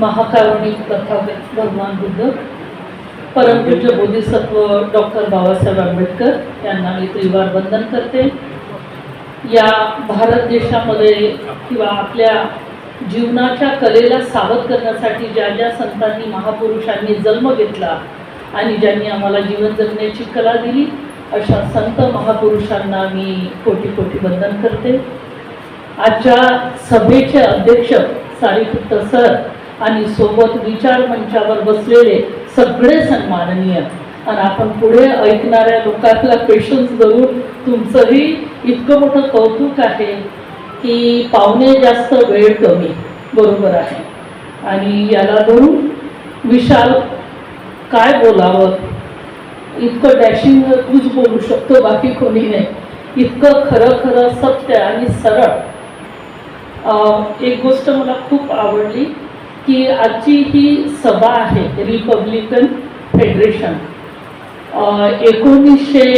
महाकारुणिक तथागत भगवान बुद्ध परमपूज्य बोधिसत्व डॉक्टर बाबासाहेब आंबेडकर यांना मी त्रिवार वंदन करते. या भारत देशामध्ये किंवा आपल्या जीवनाच्या कलेला सावध करण्यासाठी ज्या ज्या संतांनी महापुरुषांनी जन्म घेतला आणि ज्यांनी आम्हाला जीवन जगण्याची कला दिली अशा संत महापुरुषांना मी कोटी कोटी वंदन करते. आजच्या सभेचे अध्यक्ष सारीपुत्त सर आणि सोबत विचार मंचावर बसलेले सगळे सन्माननीय. आणि आपण पुढे ऐकणाऱ्या लोकांना पेशन्स धरून तुमचंही इतकं मोठं कौतुक आहे की पाहुणे जास्त वेळ कमी. बरोबर आहे. आणि याला धरून विशाल काय बोलावं? इतकं डॅशिंग तूच बोलू शकतो बाकी कोणी नाही. इतकं खरं खरं सत्य आणि सरळ. एक गोष्ट मला खूप आवडली. की आजची ही सभा आहे रिपब्लिकन फेडरेशन एकोणीसशे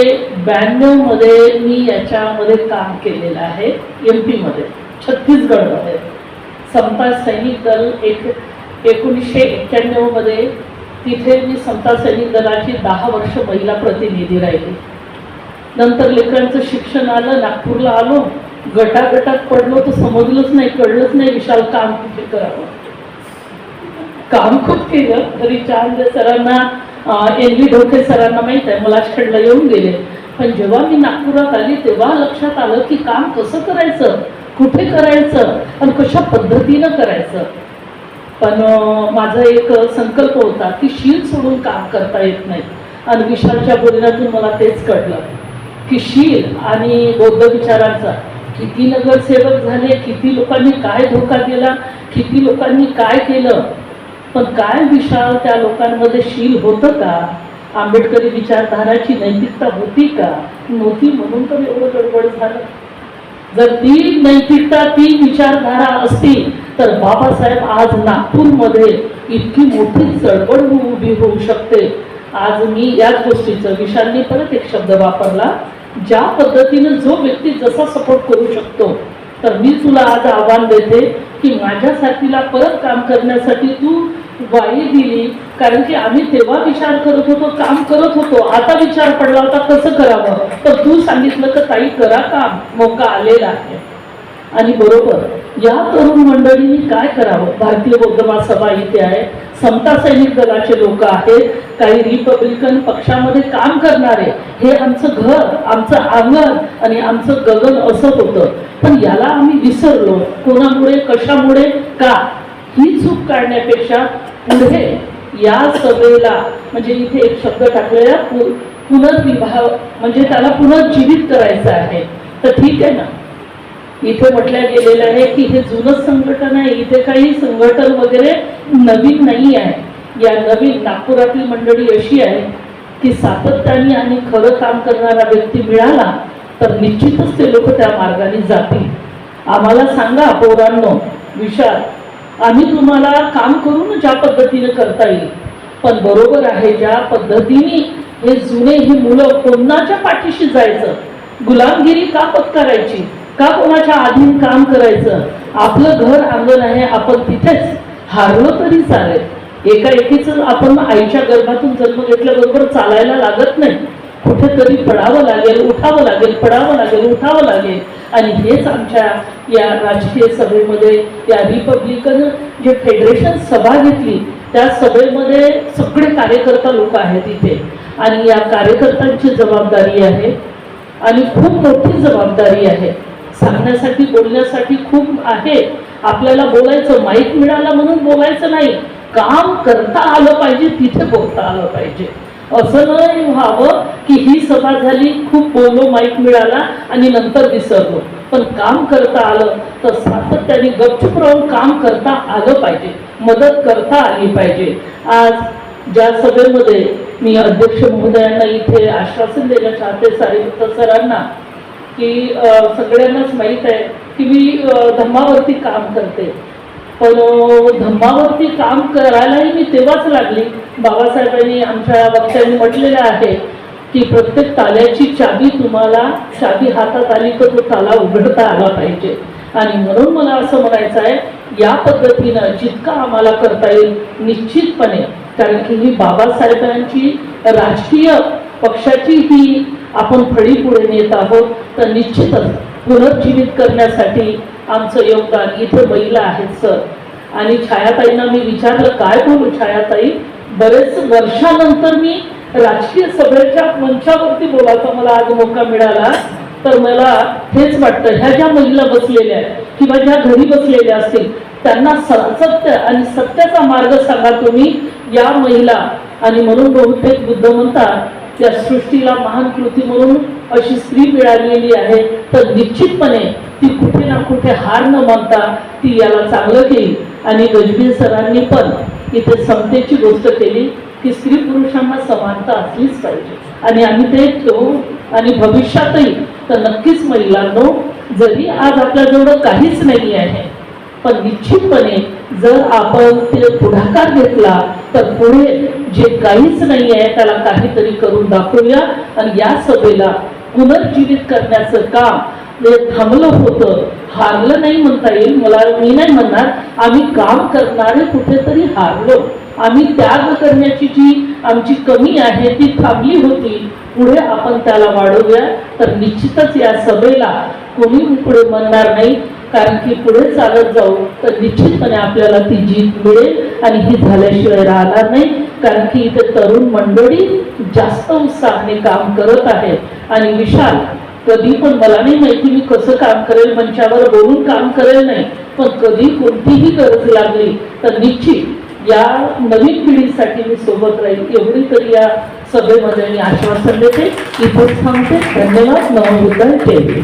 ब्याण्णवमध्ये मी याच्यामध्ये काम केलेलं आहे एम पीमध्ये छत्तीसगडमध्ये समता सैनिक दल एक एकोणीसशे एक्क्याण्णवमध्ये तिथे मी समता सैनिक दलाची दहा वर्ष महिला प्रतिनिधी राहिली. नंतर लेकरांचं शिक्षण आलं नागपूरला आलो. गटागटात पडलो तर समजलंच नाही कळलंच नाही विशाल काम कुठे करावं? काम खूप केलं. तरी चांद सरांना एन व्ही ढोके सरांना माहीत आहे मला मलाशखंडला येऊन गेले. पण जेव्हा मी नागपुरात आली तेव्हा लक्षात आलं की काम कसं करायचं कुठे करायचं आणि कशा पद्धतीनं करायचं. पण माझा एक संकल्प होता की शील सोडून काम करता येत नाही. आणि विशालच्या बोलण्यातून मला तेच कळलं की शील आणि बौद्ध विचारांचा किती नगरसेवक झाले किती लोकांनी काय धोका दिला किती लोकांनी काय केलं पण काय विशाल त्या लोकांमध्ये शील होतं का? आंबेडकरी विचारधाराची नैतिकता होती का? नव्हती म्हणून तर एवढं गडबड झालं. जर ती नैतिकता ती विचारधारा असती तर बाबासाहेब आज नागपूरमध्ये इतकी मोठी चळवळ होऊ- उभी होऊ शकते. आज मी याच गोष्टीचं विशालने परत एक शब्द वापरला. ज्या पद्धतीनं जो व्यक्ती जसा सपोर्ट करू शकतो तर मी तुला आज आव्हान देते की माझ्या साथीला परत काम करण्यासाठी तू वाई दिली कारण की आम्ही तेव्हा विचार करत होतो काम करत होतो. आता विचार पडला होता कसं करावं? तर तू सांगितलं तर ताई करा काम. मौका आलेला आहे. आणि बरोबर या तरुण मंडळींनी काय करावं? भारतीय बौद्ध महासभा इथे आहे. समता सैनिक दलाचे लोक आहेत. काही रिपब्लिकन पक्षामध्ये काम करणारे. हे आमचं घर आमचं अंगण आणि आमचं गगन असत होतं. पण याला आम्ही विसरलो. कोणामुळे कशामुळे? का? ही चूक काढण्यापेक्षा पुढे या सभेला म्हणजे इथे एक शब्द टाकलेला पु- म्हणजे त्याला पुनर्जीवित करायचं आहे. तर ठीक आहे ना? इथे म्हटलं गेलेलं आहे की हे जुनच संघटन आहे इथे काही संघटन वगैरे नवीन नाही आहे. या नवीन नागपुरातील मंडळी अशी आहे की सातत्याने आणि खरं काम करणारा व्यक्ती मिळाला तर निश्चितच ते लोक त्या मार्गाने जातील. आम्हाला सांगा पोरांनो विशाल आम्ही तुम्हाला काम करून ज्या पद्धतीने करता येईल. पण बरोबर आहे ज्या पद्धतीने हे जुने ही मुलं कोणाच्या पाठीशी जायचं गुलामगिरी का पत्करायची का कोणाच्या आधीन काम करायचं आपलं घर अंगण आहे आपण तिथेच हारलो तरी चालेल. एका एकीच आपण आईच्या गर्भातून जन्म घेतल्याबरोबर चालायला लागत नाही. कुठेतरी पडावं लागेल उठावं लागेल पडावं लागेल उठावं लागेल. आणि हेच आमच्या या राजकीय सभेमध्ये या रिपब्लिकन जे फेडरेशन सभा घेतली त्या सभेमध्ये सगळे कार्यकर्ता लोक आहेत इथे. आणि या कार्यकर्त्यांची जबाबदारी आहे आणि खूप मोठी जबाबदारी आहे. सांगण्यासाठी बोलण्यासाठी खूप आहे. आपल्याला बोलायचं माहीत मिळाला म्हणून बोलायचं नाही. काम करता आलं पाहिजे तिथे बोलता आलं पाहिजे. असं नाही व्हावं की ही सभा झाली खूप बोललो माईक मिळाला आणि नंतर विसरलो. पण काम करता आलं तर सातत्याने गपचूप राहून काम करता आलं पाहिजे मदत करता आली पाहिजे. आज ज्या सभेमध्ये मी अध्यक्ष महोदयांना इथे आश्वासन देणं चाहते सारीपुत्र सरांना की सगळ्यांनाच माहीत आहे की मी धम्मावरती काम करते. पण धम्मावरती काम करायलाही मी तेव्हाच लागली. बाबासाहेबांनी आमच्या वक्त्यांनी म्हटलेलं आहे की प्रत्येक ताल्याची चाबी तुम्हाला चाबी हातात आली तर तो ताला उघडता आला पाहिजे. आणि म्हणून मला असं म्हणायचं आहे या पद्धतीनं जितका आम्हाला करता येईल निश्चितपणे. कारण की ही बाबासाहेबांची राजकीय पक्षाची ही आपण फळी पुढे नेत आहोत तर निश्चितच पुनर्जीवित करण्यासाठी आमचं योगदान इथे महिला आहेत सर. आणि छायाताईंना मी विचारलं काय बोलू छायाताई? बरेच वर्षानंतर मी राजकीय सभेच्या मंचावरती बोलायचा मला आज मौका मिळाला. तर मला हेच वाटतं ह्या ज्या महिला बसलेल्या आहेत किंवा ज्या घरी बसलेल्या असतील त्यांना सत्य आणि सत्याचा मार्ग सांगा तुम्ही. या महिला आणि म्हणून बहुतेक बुद्ध म्हणतात त्या सृष्टीला महान कृती म्हणून अशी स्त्री मिळालेली आहे. तर निश्चितपणे ती कुठे ना कुठे हार न मानता ती याला चांगलं केली. आणि गजबीर सरांनी पण इथे समतेची गोष्ट केली की स्त्री पुरुषांना समानता असलीच पाहिजे. आणि आम्ही ते ठेवू आणि भविष्यातही तर नक्कीच महिलांनो जरी आज आपल्याजवळ काहीच नाही आहे पण निश्चितपणे जर आपण ते पुढाकार घेतला तर पुढे जे काहीच नाही आहे त्याला काहीतरी करून दाखवूया. आणि या सभेला पुनर्जीवित करण्याचं काम थांबलं होतं हारलं नाही म्हणता येईल. मला मी नाही म्हणणार आम्ही काम करणारे कुठेतरी हारलो. आम्ही त्याग करण्याची जी आमची कमी आहे ती थांबली होती. पुढे आपण त्याला वाढवूया. तर निश्चितच या सभेला कोणी पुढे म्हणणार नाही. कारण की पुढे चालत जाऊ तर निश्चितपणे आपल्याला ती जीत मिळेल. आणि ही झाल्याशिवाय राहणार नाही. कारण की इथे तरुण मंडळी जास्त उत्साहाने काम करत आहे आणि विशाल कधी पण मला नाही माहिती मी कसं काम करेल मंचावर बोलून काम करेल नाही पण कधी कोणतीही गरज लागली तर निश्चित या नवीन पिढीसाठी मी सोबत राहील. एवढी तरी या सभेमध्ये मी आश्वासन देते. इथेच थांबते. धन्यवाद. नवबुद्ध जय